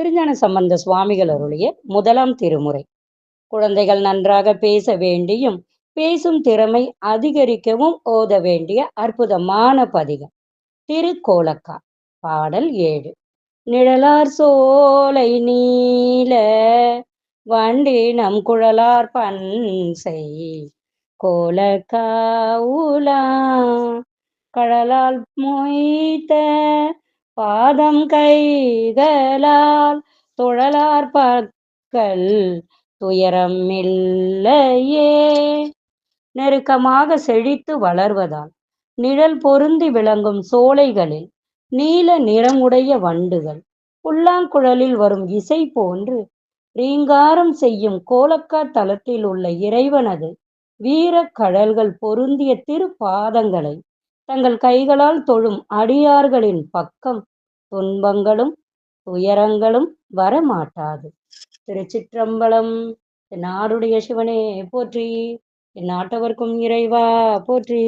திருஞான சம்பந்த சுவாமிகள் அருளிய முதலாம் திருமுறை. குழந்தைகள் நன்றாக பேச வேண்டியும் பேசும் திறமை அதிகரிக்கவும் ஓத வேண்டிய அற்புதமான பதிகம். திருக்கோலக்கா பாடல் ஏழு. நிழலார் சோலை நீல வண்டி நம் குழலார் பன்சை கோலக்காவுலா கடலால் மொய்த்த பாதம் கைகளால் தொழலார் பார்க்கல் துயரம் இல்லையே. நெருக்கமாக செழித்து வளர்வதால் நிழல் பொருந்தி விளங்கும் சோலைகளில் நீல நிறமுடைய வண்டுகள் புல்லாங்குழலில் வரும் இசை போன்று ரீங்காரம் செய்யும் கோலக்கா தலத்தில் உள்ள இறைவனது வீர கடல்கள் பொருந்திய திருப்பாதங்களை தங்கள் கைகளால் தொழும் அடியார்களின் பக்கம் துன்பங்களும் துயரங்களும் வரமாட்டாது. திருச்சிற்றம்பலம் நாடுடைய சிவனே போற்றி. நாட்டவர்க்கும் இறைவா போற்றி.